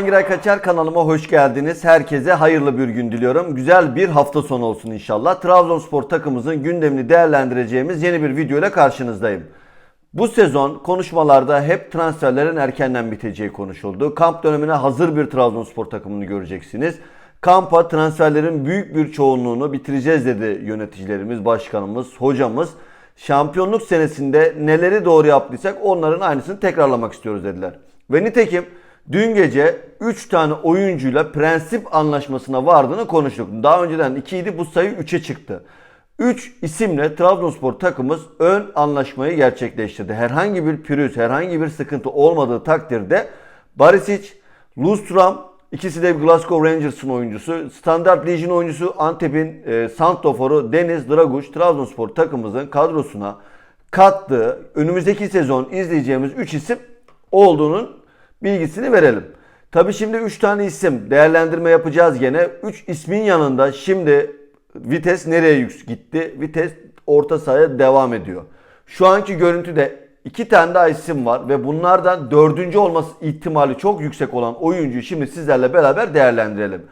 Giray Kaçar kanalıma hoş geldiniz. Herkese hayırlı bir gün diliyorum. Güzel bir hafta sonu olsun inşallah. Trabzonspor takımımızın gündemini değerlendireceğimiz yeni bir video ile karşınızdayım. Bu sezon konuşmalarda hep transferlerin erkenden biteceği konuşuldu. Kamp dönemine hazır bir Trabzonspor takımını göreceksiniz. Kampa transferlerin büyük bir çoğunluğunu bitireceğiz dedi yöneticilerimiz, başkanımız, hocamız. Şampiyonluk senesinde neleri doğru yaptıysak onların aynısını tekrarlamak istiyoruz dediler. Ve nitekim dün gece 3 tane oyuncuyla prensip anlaşmasına vardığını konuştuk. Daha önceden 2 idi bu sayı 3'e çıktı. 3 isimle Trabzonspor takımımız ön anlaşmayı gerçekleştirdi. Herhangi bir pürüz, herhangi bir sıkıntı olmadığı takdirde Barisic, Lustram, ikisi de Glasgow Rangers'ın oyuncusu, Standard Legion oyuncusu Antep'in e, Santofor'u Deniz Draguş Trabzonspor takımımızın kadrosuna kattığı önümüzdeki sezon izleyeceğimiz 3 isim olduğunun bilgisini verelim. Tabi şimdi 3 tane isim değerlendirme yapacağız gene. 3 ismin yanında şimdi vites nereye gitti? Vites orta sahaya devam ediyor. Şu anki görüntüde iki tane daha isim var ve bunlardan dördüncü olması ihtimali çok yüksek olan oyuncuyu şimdi sizlerle beraber değerlendirelim.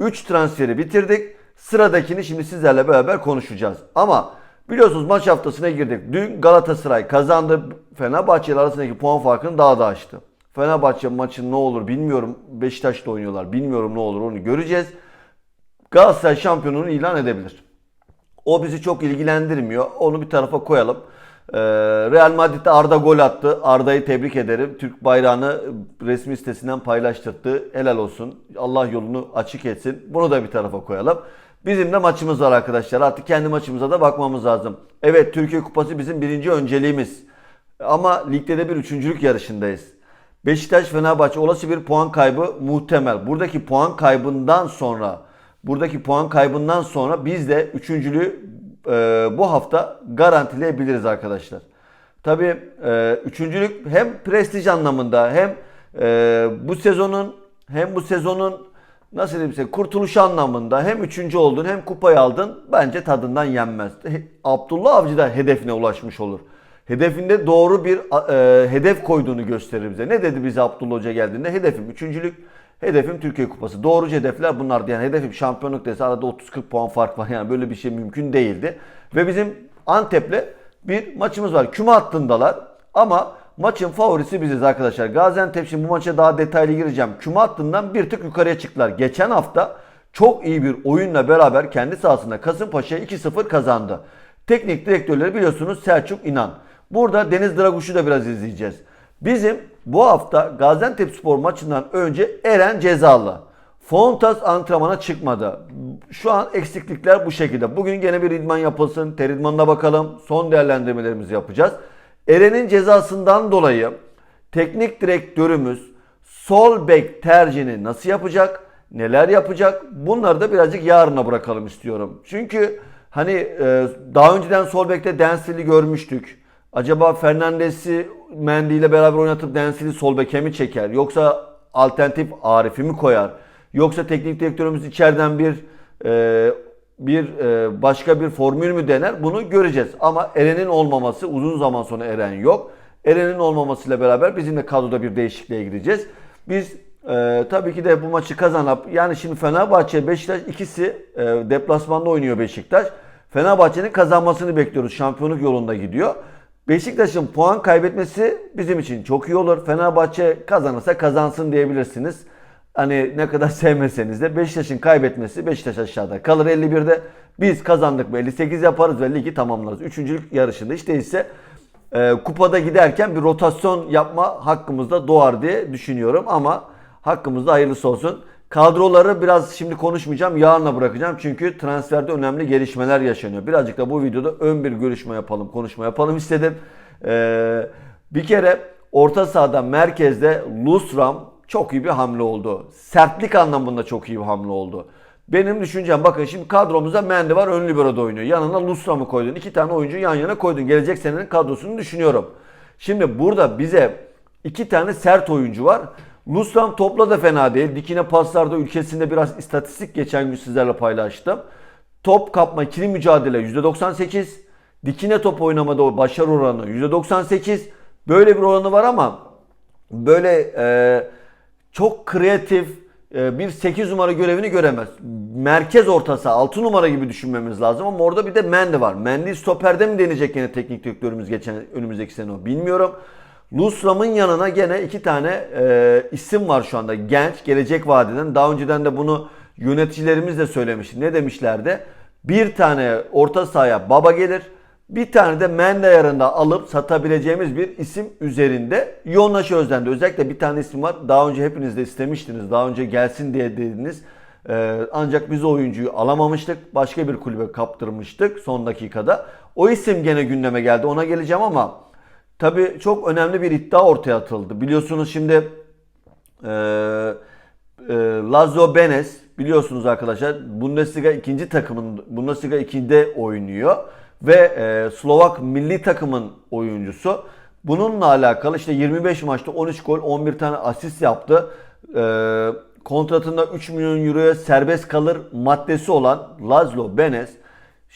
3 transferi bitirdik. Sıradakini şimdi sizlerle beraber konuşacağız. Ama biliyorsunuz maç haftasına girdik. Dün Galatasaray kazandı. Fenerbahçe arasındaki puan farkını daha da açtı. Fenerbahçe maçın ne olur bilmiyorum. Beşiktaş'ta oynuyorlar. Bilmiyorum ne olur onu göreceğiz. Galatasaray şampiyonluğunu ilan edebilir. O bizi çok ilgilendirmiyor. Onu bir tarafa koyalım. Ee, Real Madrid'de Arda gol attı. Arda'yı tebrik ederim. Türk bayrağını resmi sitesinden paylaştırdı. Helal olsun. Allah yolunu açık etsin. Bunu da bir tarafa koyalım. Bizim de maçımız var arkadaşlar. Artık kendi maçımıza da bakmamız lazım. Evet Türkiye Kupası bizim birinci önceliğimiz. Ama ligde de bir üçüncülük yarışındayız. Beşiktaş Fenerbahçe olası bir puan kaybı muhtemel. Buradaki puan kaybından sonra buradaki puan kaybından sonra biz de üçüncülüğü e, bu hafta garantileyebiliriz arkadaşlar. Tabii e, üçüncülük hem prestij anlamında hem e, bu sezonun hem bu sezonun nasıl diyeyim size kurtuluş anlamında hem üçüncü oldun hem kupayı aldın bence tadından yenmez. Abdullah Avcı da hedefine ulaşmış olur. Hedefinde doğru bir e, hedef koyduğunu gösterir bize. Ne dedi bize Abdullah Hoca geldiğinde? Hedefim üçüncülük, hedefim Türkiye Kupası. Doğrucu hedefler bunlardı. Yani hedefim şampiyonluk dese arada 30-40 puan fark var. Yani böyle bir şey mümkün değildi. Ve bizim Antep'le bir maçımız var. Küme hattındalar ama maçın favorisi biziz arkadaşlar. Gaziantep şimdi bu maça daha detaylı gireceğim. Küme hattından bir tık yukarıya çıktılar. Geçen hafta çok iyi bir oyunla beraber kendi sahasında Kasımpaşa'ya 2-0 kazandı. Teknik direktörleri biliyorsunuz Selçuk İnan. Burada Deniz Draguş'u da biraz izleyeceğiz. Bizim bu hafta Gaziantep Spor maçından önce Eren cezalı. Fontas antrenmana çıkmadı. Şu an eksiklikler bu şekilde. Bugün gene bir idman yapılsın. Ter idmanına bakalım. Son değerlendirmelerimizi yapacağız. Eren'in cezasından dolayı teknik direktörümüz sol bek tercihini nasıl yapacak? Neler yapacak? Bunları da birazcık yarına bırakalım istiyorum. Çünkü hani e, daha önceden sol bekte Densville'i görmüştük. Acaba Fernandes'i Mendy ile beraber oynatıp Densville'i sol beke mi çeker? Yoksa alternatif Arif'i mi koyar? Yoksa teknik direktörümüz içeriden bir e, bir e, başka bir formül mü dener? Bunu göreceğiz. Ama Eren'in olmaması uzun zaman sonra Eren yok. Eren'in olmamasıyla beraber bizim de kadroda bir değişikliğe gideceğiz. Biz e, tabii ki de bu maçı kazanıp yani şimdi Fenerbahçe Beşiktaş ikisi e, deplasmanda oynuyor Beşiktaş. Fenerbahçe'nin kazanmasını bekliyoruz. Şampiyonluk yolunda gidiyor. Beşiktaş'ın puan kaybetmesi bizim için çok iyi olur. Fenerbahçe kazanırsa kazansın diyebilirsiniz. Hani ne kadar sevmeseniz de Beşiktaş'ın kaybetmesi Beşiktaş aşağıda kalır 51'de. Biz kazandık mı 58 yaparız ve ligi tamamlarız. Üçüncülük yarışında hiç değilse e, kupada giderken bir rotasyon yapma hakkımız da doğar diye düşünüyorum. Ama hakkımızda hayırlısı olsun. Kadroları biraz şimdi konuşmayacağım. Yarına bırakacağım. Çünkü transferde önemli gelişmeler yaşanıyor. Birazcık da bu videoda ön bir görüşme yapalım, konuşma yapalım istedim. Ee, bir kere orta sahada merkezde Lusram çok iyi bir hamle oldu. Sertlik anlamında çok iyi bir hamle oldu. Benim düşüncem bakın şimdi kadromuzda Mendy var ön libero'da oynuyor. Yanına Lusram'ı koydun. iki tane oyuncu yan yana koydun. Gelecek senenin kadrosunu düşünüyorum. Şimdi burada bize iki tane sert oyuncu var. Lusram topla da fena değil. Dikine paslarda ülkesinde biraz istatistik geçen gün sizlerle paylaştım. Top kapma ikili mücadele %98. Dikine top oynamada başarı oranı %98. Böyle bir oranı var ama böyle e, çok kreatif e, bir 8 numara görevini göremez. Merkez ortası 6 numara gibi düşünmemiz lazım ama orada bir de Mendy var. Mendy stoperde mi deneyecek yine teknik direktörümüz geçen önümüzdeki sene o bilmiyorum. Lusram'ın yanına gene iki tane e, isim var şu anda genç gelecek vadeden. Daha önceden de bunu yöneticilerimiz de söylemişti. Ne demişlerdi? Bir tane orta sahaya baba gelir. Bir tane de Mende ayarında alıp satabileceğimiz bir isim üzerinde yoğunlaşı özlendi. Özellikle bir tane isim var. Daha önce hepiniz de istemiştiniz. Daha önce gelsin diye dediniz. Ee, ancak biz o oyuncuyu alamamıştık. Başka bir kulübe kaptırmıştık son dakikada. O isim gene gündeme geldi. Ona geleceğim ama tabii çok önemli bir iddia ortaya atıldı. Biliyorsunuz şimdi e, e, Lazio Benes biliyorsunuz arkadaşlar Bundesliga ikinci takımın Bundesliga 2'de oynuyor ve e, Slovak milli takımın oyuncusu. Bununla alakalı işte 25 maçta 13 gol 11 tane asist yaptı. E, kontratında 3 milyon euroya serbest kalır maddesi olan Lazlo Benes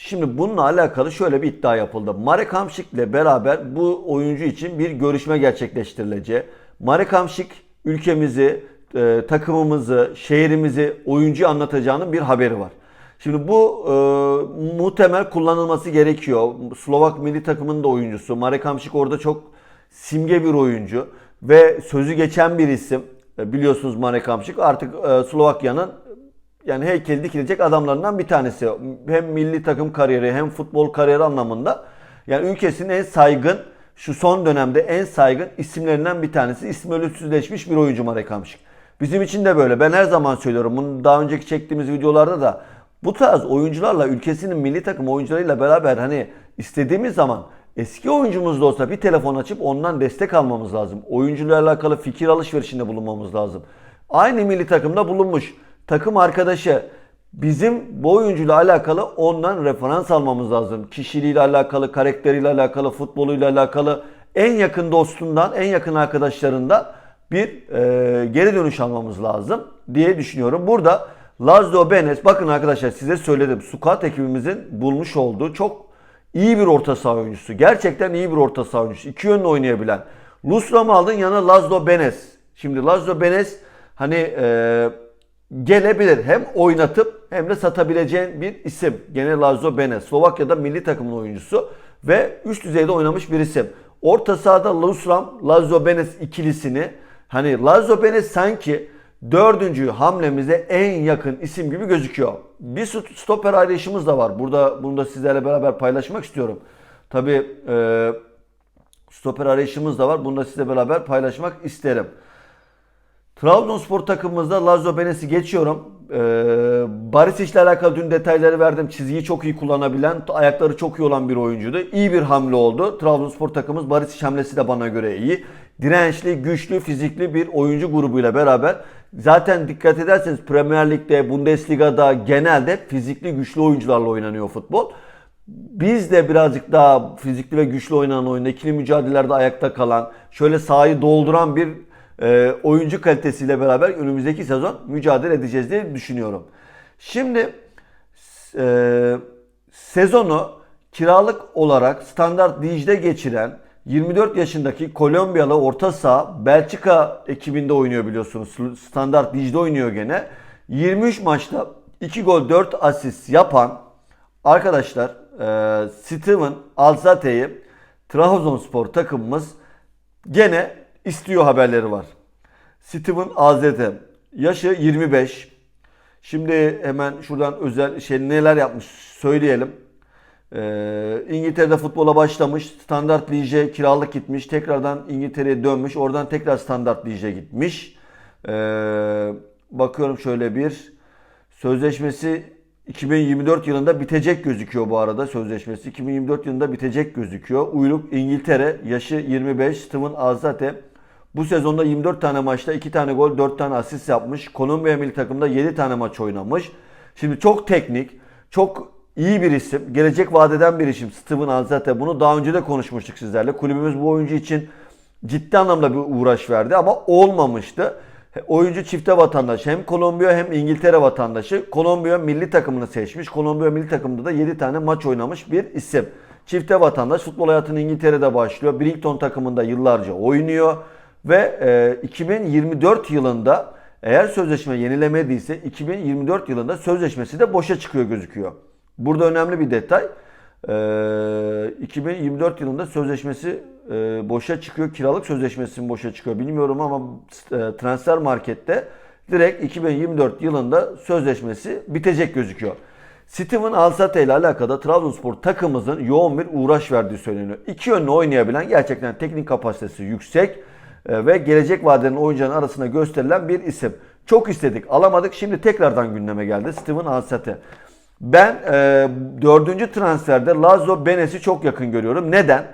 Şimdi bununla alakalı şöyle bir iddia yapıldı. Marek Hamšík ile beraber bu oyuncu için bir görüşme gerçekleştirileceği. Marek Hamšík ülkemizi, e, takımımızı, şehrimizi oyuncu anlatacağının bir haberi var. Şimdi bu e, muhtemel kullanılması gerekiyor. Slovak milli takımının da oyuncusu. Marek Hamšík orada çok simge bir oyuncu ve sözü geçen bir isim. E, biliyorsunuz Marek Hamšík artık e, Slovakya'nın yani heykeli dikilecek adamlarından bir tanesi. Hem milli takım kariyeri hem futbol kariyeri anlamında. Yani ülkesinin en saygın şu son dönemde en saygın isimlerinden bir tanesi. İsmi ölümsüzleşmiş bir oyuncu Marek Hamšík. Bizim için de böyle. Ben her zaman söylüyorum. Bunu daha önceki çektiğimiz videolarda da bu tarz oyuncularla ülkesinin milli takım oyuncularıyla beraber hani istediğimiz zaman eski oyuncumuz da olsa bir telefon açıp ondan destek almamız lazım. Oyuncularla alakalı fikir alışverişinde bulunmamız lazım. Aynı milli takımda bulunmuş takım arkadaşı bizim bu oyuncuyla alakalı ondan referans almamız lazım. Kişiliğiyle alakalı, karakteriyle alakalı, futboluyla alakalı en yakın dostundan, en yakın arkadaşlarından bir e, geri dönüş almamız lazım diye düşünüyorum. Burada Lazio Benes bakın arkadaşlar size söyledim. Sukat ekibimizin bulmuş olduğu çok iyi bir orta saha oyuncusu. Gerçekten iyi bir orta saha oyuncusu. İki yönlü oynayabilen. Lusram'ı aldın yanına Lazio Benes. Şimdi Lazio Benes hani eee gelebilir. Hem oynatıp hem de satabileceğin bir isim. Gene Lazio Bene. Slovakya'da milli takımın oyuncusu ve üst düzeyde oynamış bir isim. Orta sahada Lusram, Lazio Benes ikilisini hani Lazio Benes sanki dördüncü hamlemize en yakın isim gibi gözüküyor. Bir stoper arayışımız da var. Burada bunu da sizlerle beraber paylaşmak istiyorum. Tabi e, stoper arayışımız da var. Bunu da sizle beraber paylaşmak isterim. Trabzonspor takımımızda Lazio Benes'i geçiyorum. Ee, Barisic alakalı dün detayları verdim. Çizgiyi çok iyi kullanabilen, ayakları çok iyi olan bir oyuncuydu. İyi bir hamle oldu. Trabzonspor takımımız Barisic hamlesi de bana göre iyi. Dirençli, güçlü, fizikli bir oyuncu grubuyla beraber zaten dikkat ederseniz Premier Lig'de, Bundesliga'da genelde fizikli, güçlü oyuncularla oynanıyor futbol. Biz de birazcık daha fizikli ve güçlü oynanan oyunda ikili mücadelelerde ayakta kalan, şöyle sahayı dolduran bir e, oyuncu kalitesiyle beraber önümüzdeki sezon mücadele edeceğiz diye düşünüyorum. Şimdi e, sezonu kiralık olarak standart Dij'de geçiren 24 yaşındaki Kolombiyalı orta saha Belçika ekibinde oynuyor biliyorsunuz. Standart Dij'de oynuyor gene. 23 maçta 2 gol 4 asist yapan arkadaşlar e, Steven Alzate'yi Trabzonspor takımımız gene istiyor haberleri var. Steven Azete yaşı 25. Şimdi hemen şuradan özel şey neler yapmış söyleyelim. Ee, İngiltere'de futbola başlamış. Standart Lige kiralık gitmiş. Tekrardan İngiltere'ye dönmüş. Oradan tekrar Standart Lige gitmiş. Ee, bakıyorum şöyle bir sözleşmesi 2024 yılında bitecek gözüküyor bu arada sözleşmesi. 2024 yılında bitecek gözüküyor. Uyruk İngiltere yaşı 25 Steven Azate bu sezonda 24 tane maçta 2 tane gol 4 tane asist yapmış. Kolombiya milli takımda 7 tane maç oynamış. Şimdi çok teknik, çok iyi bir isim. Gelecek vadeden bir isim Steven Alzate. Bunu daha önce de konuşmuştuk sizlerle. Kulübümüz bu oyuncu için ciddi anlamda bir uğraş verdi ama olmamıştı. Oyuncu çifte vatandaş. Hem Kolombiya hem İngiltere vatandaşı. Kolombiya milli takımını seçmiş. Kolombiya milli takımında da 7 tane maç oynamış bir isim. Çifte vatandaş futbol hayatını İngiltere'de başlıyor. Brighton takımında yıllarca oynuyor. Ve e, 2024 yılında eğer sözleşme yenilemediyse 2024 yılında sözleşmesi de boşa çıkıyor gözüküyor. Burada önemli bir detay. Ee, 2024 yılında sözleşmesi e, boşa çıkıyor. Kiralık sözleşmesi boşa çıkıyor bilmiyorum ama e, transfer markette direkt 2024 yılında sözleşmesi bitecek gözüküyor. Steven Alsate ile alakalı Trabzonspor takımımızın yoğun bir uğraş verdiği söyleniyor. İki yönlü oynayabilen gerçekten teknik kapasitesi yüksek e, ve gelecek vadelerin oyuncuların arasında gösterilen bir isim. Çok istedik alamadık şimdi tekrardan gündeme geldi Steven Alsate. Ben e, dördüncü transferde Lazio Benes'i çok yakın görüyorum. Neden?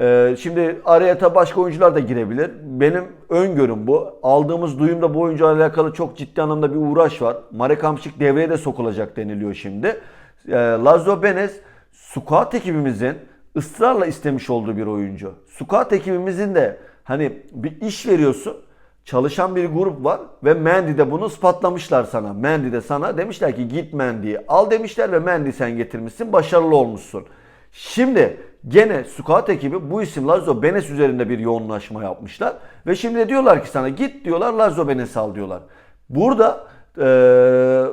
E, şimdi araya tabii başka oyuncular da girebilir. Benim öngörüm bu. Aldığımız duyumda bu oyuncularla alakalı çok ciddi anlamda bir uğraş var. Marek Hamşik devreye de sokulacak deniliyor şimdi. E, Lazio Benes, squad ekibimizin ısrarla istemiş olduğu bir oyuncu. Squad ekibimizin de hani bir iş veriyorsun. Çalışan bir grup var ve Mendy de bunu ispatlamışlar sana. Mendy de sana demişler ki git Mendy'yi al demişler ve Mendy sen getirmişsin başarılı olmuşsun. Şimdi gene Scout ekibi bu isim Lazio Benes üzerinde bir yoğunlaşma yapmışlar. Ve şimdi de diyorlar ki sana git diyorlar Lazio Benes al diyorlar. Burada eee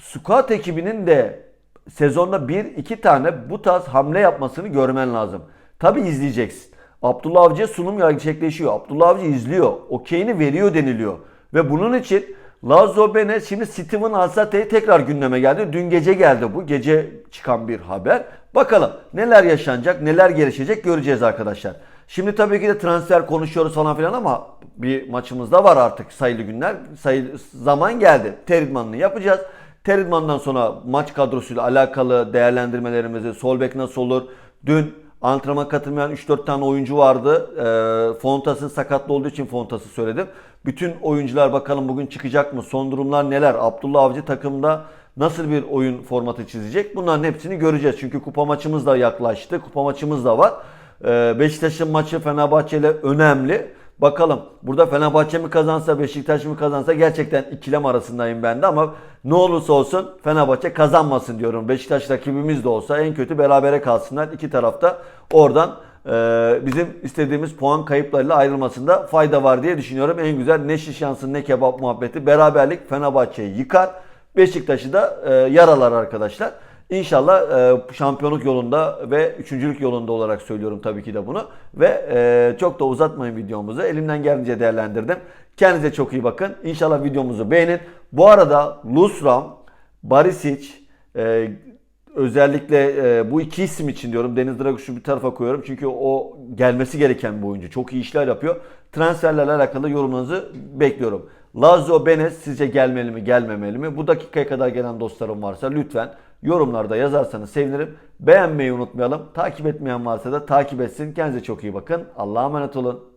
Scout ekibinin de sezonda bir iki tane bu tarz hamle yapmasını görmen lazım. Tabi izleyeceksin. Abdullah Avcı'ya sunum gerçekleşiyor. Abdullah Avcı izliyor. Okeyini veriyor deniliyor. Ve bunun için Lazio Benes şimdi Steven Alsate'ye tekrar gündeme geldi. Dün gece geldi bu. Gece çıkan bir haber. Bakalım neler yaşanacak, neler gelişecek göreceğiz arkadaşlar. Şimdi tabii ki de transfer konuşuyoruz falan filan ama bir maçımız da var artık sayılı günler. Sayılı zaman geldi. Teridman'ını yapacağız. Teridman'dan sonra maç kadrosuyla alakalı değerlendirmelerimizi, sol bek nasıl olur? Dün antrenman katılmayan 3-4 tane oyuncu vardı. E, Fontası sakatlı olduğu için Fontas'ı söyledim. Bütün oyuncular bakalım bugün çıkacak mı? Son durumlar neler? Abdullah Avcı takımda nasıl bir oyun formatı çizecek? Bunların hepsini göreceğiz. Çünkü kupa maçımız da yaklaştı. Kupa maçımız da var. E, Beşiktaş'ın maçı Fenerbahçe ile önemli. Bakalım burada Fenerbahçe mi kazansa Beşiktaş mı kazansa gerçekten ikilem arasındayım ben de ama ne olursa olsun Fenerbahçe kazanmasın diyorum. Beşiktaş rakibimiz de olsa en kötü berabere kalsınlar. İki tarafta oradan e, bizim istediğimiz puan kayıplarıyla ayrılmasında fayda var diye düşünüyorum. En güzel ne şiş yansın ne kebap muhabbeti beraberlik Fenerbahçe'yi yıkar. Beşiktaş'ı da e, yaralar arkadaşlar. İnşallah e, şampiyonluk yolunda ve üçüncülük yolunda olarak söylüyorum tabii ki de bunu. Ve e, çok da uzatmayın videomuzu. Elimden geldiğince değerlendirdim. Kendinize çok iyi bakın. İnşallah videomuzu beğenin. Bu arada Lusram, Barisic, e, özellikle e, bu iki isim için diyorum. Deniz Draguş'u bir tarafa koyuyorum. Çünkü o gelmesi gereken bir oyuncu. Çok iyi işler yapıyor. Transferlerle alakalı yorumlarınızı bekliyorum. Lazio Benes sizce gelmeli mi gelmemeli mi? Bu dakikaya kadar gelen dostlarım varsa lütfen yorumlarda yazarsanız sevinirim. Beğenmeyi unutmayalım. Takip etmeyen varsa da takip etsin. Kendinize çok iyi bakın. Allah'a emanet olun.